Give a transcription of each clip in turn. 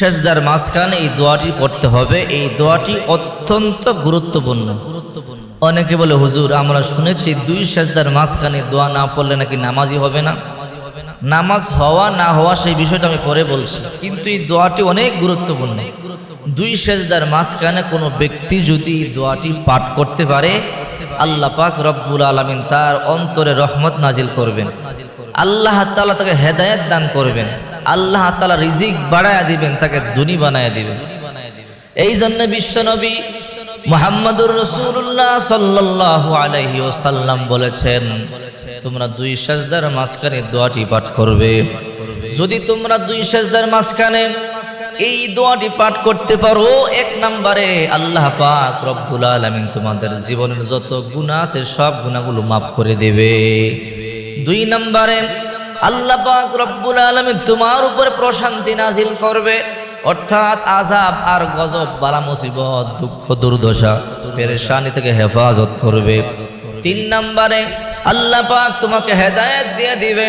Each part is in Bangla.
সেজদার মাঝখানে এই দোয়াটি পড়তে হবে। এই দোয়াটি অত্যন্ত গুরুত্বপূর্ণ। গুরুত্বপূর্ণ অনেকে বলে, হুজুর, আমরা শুনেছি দুই সেজদার মাঝখানে দোয়া না পড়লে নাকি নামাজি হবে না? নামাজ হওয়া না হওয়া সেই বিষয়টা আমি পরে বলছি। কিন্তু এই দোয়াটি অনেক গুরুত্বপূর্ণ। দুই সেজদার মাঝখানে কোনো ব্যক্তি যদি দোয়াটি পাঠ করতে পারে, আল্লাহ পাক রব্বুল আলমিন তার অন্তরে রহমত নাজিল করবেন। আল্লাহ তাআলা তাকে হেদায়েত দান করবেন। আল্লাহ তালা রিজিক বাড়ায়া দিবেন, তাকে দুনি বানায়া দিবেন। এই জন্য বিশ্বনবী মোহাম্মদুর রসুল্লাহ সাল্লাহ আলহি ওসাল্লাম বলেছেন, তোমরা দুই সাজদার মাঝখানে দোয়াটি পাঠ করবে। যদি তোমরা দুই সাজদার মাঝখানে এই দোয়াটি পাঠ করতে পারো, এক নম্বরে আল্লাহ পাক রব্বুল আলমিন তোমাদের জীবনের যত গুণা আছে, সব গুণাগুলো মাফ করে দেবে। দুই নম্বরে আল্লাহ পাক রব্বুল আলমিন তোমার উপরে প্রশান্তি নাজিল করবে। অর্থাৎ আজাব আর গজব বালা মুসিবত, দুঃখ, দুর্দশা পেরেশানি থেকে হেফাজত করবে। তিন নম্বরে আল্লাহ পাক তোমাকে হেদায়েত দিয়ে দিবে।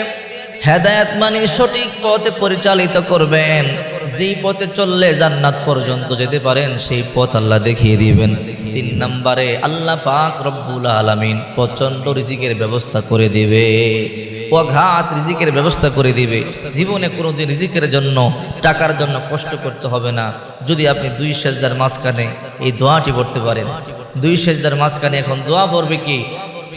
হেদায়েত মানে সঠিক পথে পরিচালিত করবেন। যেই পথে চললে জান্নাত পর্যন্ত যেতে পারেন, সেই পথ আল্লাহ দেখিয়ে দিবেন। তিন নম্বরে আল্লাহ পাক রব্বুল আলামিন প্রচণ্ড রিজিকের ব্যবস্থা করে দিবে। অঘাত রিজিকের ব্যবস্থা করে দিবে। জীবনে কোনোদিন রিজিকের জন্য, টাকার জন্য কষ্ট করতে হবে না। যদি আপনি দুই সেজদার মাঝখানে এই দোয়াটি পড়তে পারেন। দুই সেজদার মাঝখানে এখন দোয়া পড়বে কি?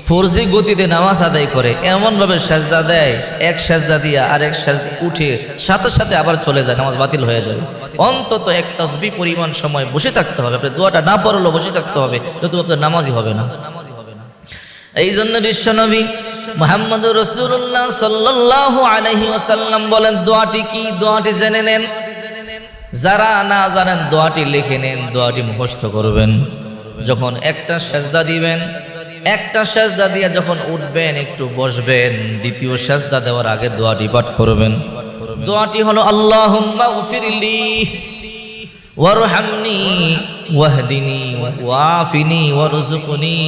ফোরজি গতিতে নামাজ আদায় করে, এমনভাবে সেজদা দেয়, এক সেজদা দিয়া আর এক সেজদা উঠে সাথে সাথে আবার চলে যায়, নামাজ বাতিল হয়ে যাবে। অন্তত এক তসবি পরিমাণ সময় বসে থাকতে হবে। আপনি দোয়াটা না পড়লেও বসে থাকতে হবে যত আপনার নামাজই হবে না। এই জন্য বিশ্বনবী মোহাম্মদ রসুল্লাহ সাল্লাহ আলহি ওসাল্লাম বলেন, দোয়াটি কি? দোয়াটি জেনে নেন। যারা না জানেন, দোয়াটি লিখে নেন, দোয়াটি মুখস্থ করবেন। যখন একটা সেজদা দিবেন, একটা সেজদা দিয়ে যখন উঠবেন, একটু বসবেন, দ্বিতীয় সেজদা দেওয়ার আগে দোয়াটি পাঠ করবেন। দোয়াটি হলো, আল্লাহুম্মা উফিরলি ওয়ারহামনি ওয়াহদিনি ওয়াফিনি ওয়ারজুকনি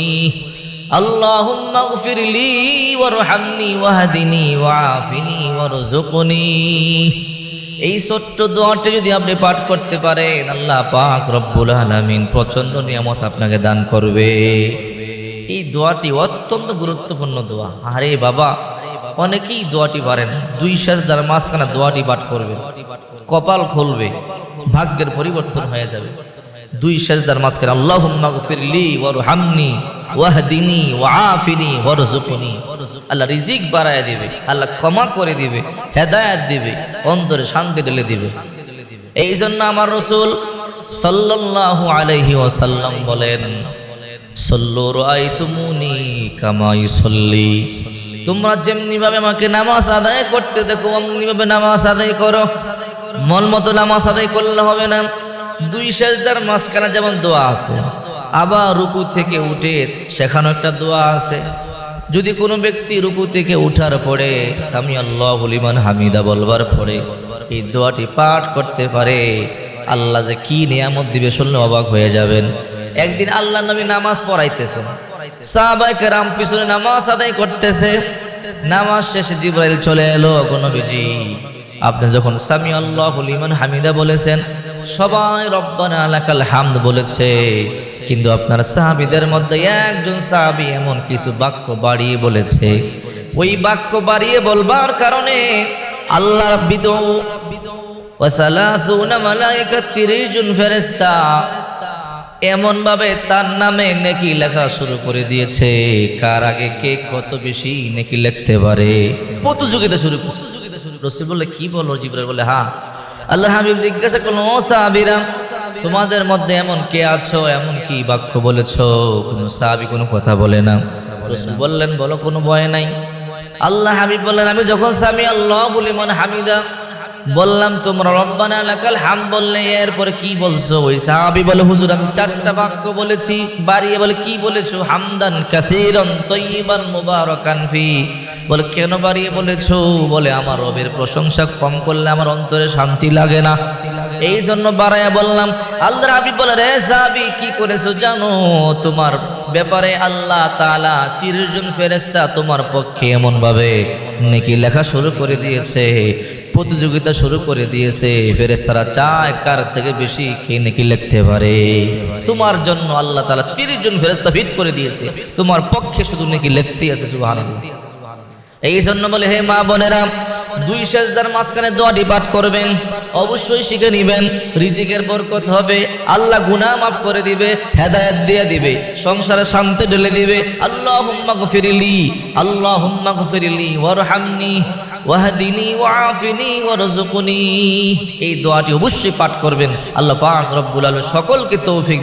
আল্লাহুম্মা উফিরলি ওয়ারহামনি ওয়াহদিনি ওয়াফিনি ওয়ারজুকনি এই ছোট্ট দোয়াটি যদি আপনি পাঠ করতে পারেন, আল্লাহ পাক রব্বুল আলামিন প্রচণ্ড নিয়ামত আপনাকে দান করবে। এই দোয়াটি অত্যন্ত গুরুত্বপূর্ণ দোয়া। আরে বাবা, অনেকেই দোয়াটি পারেন দুই সাজদার মাঝখানে দোয়াটি পাঠ করবে। কপাল খুলবে। ভাগ্যের পরিবর্তন হয়ে যাবে। দুই সাজদার মাঝখানে আল্লাহ ফিরলি ওয়ার হামনি ওয়াহদিনী ওয়াফিনি ওয়ারজুকনি আল্লাহ রিজিক বাড়ায় দিবে, আল্লাহ ক্ষমা করে দিবে, হেদায়েত দিবে, অন্তরে শান্তি ঢেলে দিবে। এই জন্য আমার রসুল সাল্লাল্লাহু আলাইহি ওয়াসাল্লাম বলেন, সল্লু রাইতুমুনি কামাই সল্লি তোমরা যেমনি ভাবে আমাকে নামাজ আদায় করতে দেখো অমনি ভাবে নামাজ আদায় করো। মন মতো নামাজ আদায় করলে হবে না। দুই সেজদার মাঝখানে যেমন দোয়া আছে, আবার রুকু থেকে উঠে সেখানেও একটা দোয়া আছে। যদি কোনো ব্যক্তি রুকু থেকে উঠার পরে সামি আল্লাহ বলিমান হামিদা বলবার পরে এই দোয়াটি পাঠ করতে পারে, আল্লাহ যে কি নিয়ামত দিবে শুনলে অবাক হয়ে যাবেন। একদিন আল্লাহ নবী নামাজ পড়াইতেছে সাহাবাইকে রাম পিছনে নামাজ আদায় করতেছে। নামাজ শেষে জিব্রাইল চলে এলো নবীজি, আপনি যখন সামি আল্লাহ লিমান হামিদা বলেছেন সবাই রব্বানা আলাকাল হামদ বলেছে, কিন্তু আপনার সাহাবিদের মধ্যে একজন সাহাবি এমন কিছু বাক্য বাড়িয়ে বলেছে। ওই বাক্য বাড়িয়ে বলবার কারণে আল্লাহ এমন ভাবে তার নামে নেকি লেখা শুরু করে দিয়েছে। কার আগে কে কত বেশি নেকি লিখতে পারে? প্রতিযোগিতা শুরু প্রতিযোগিতা করছে। রসি বললে, কি বলো? জিব্রাইল বলে হ্যাঁ আল্লাহ হাবিব জিজ্ঞাসা করল, ও সাহাবিরা, তোমাদের মধ্যে এমন কে আছো? এমন কি বাক্য বলেছ? কোনো সাহাবি কোনো কথা বলে না। বললেন, বলো, কোনো ভয় নাই। আল্লাহ হাবিব বললেন, আমি যখন সামি আল্লাহ বলি মানে হামিদা বললাম, তোমরা রব্বানা লাকাল হাম বললে, এরপরে কি বলছো? ওই সাহাবি বলে, হুজুর, আমি চারটা বাক্য বলেছি। বাড়িয়ে বলে, কি বলেছ? হামদান কাসীরান তয়্যিবান মুবারাকান ফি। বলে, কেন বাড়িয়ে বলেছ? বলে, আমার রবের প্রশংসা কম করলে আমার অন্তরে শান্তি লাগে না। এই জন্য বাড়াইয়া বললাম, আল্লাহ হাবিব বলে, রে সাহাবি, কি করেছ জানো? তোমার ব্যাপারে আল্লাহ তাআলা তিরিশ জন ফেরেশতা তোমার পক্ষে এমন ভাবে নেকি লেখা শুরু করে দিয়েছে, প্রতিযোগিতা শুরু করে দিয়েছে ফেরেস্তারা চায় কার থেকে বেশি খেয়ে নেকি লিখতে পারে। তোমার জন্য আল্লাহ তালা তিরিশ জন ফেরেস্তা ফিট করে দিয়েছে, তোমার পক্ষে শুধু নেকি লিখতে আছে সুহান এই জন্য বলে, হে মা বোনেরা দুই সেজদার মাঝখানে দোয়াটি পাঠ করবেন, অবশ্যই শিখে নিবেন, রিজিকের বরকত হবে, আল্লাহ গুনাহ মাফ করে দিবে, হেদায়েত দিয়ে দিবে, সংসারে শান্তি ঢেলে দিবে। আল্লাহ হুম্মা গফিরিলি আল্লাহ হুম্মা গফিরিলি, ওয়ারহামনি, ওয়াহদিনি ওয়াফিনি ওয়ারজুকুনি এই দোয়াটি অবশ্যই পাঠ করবেন। আল্লাহ পাক রব্বুল আলামিন সকলকে তৌফিক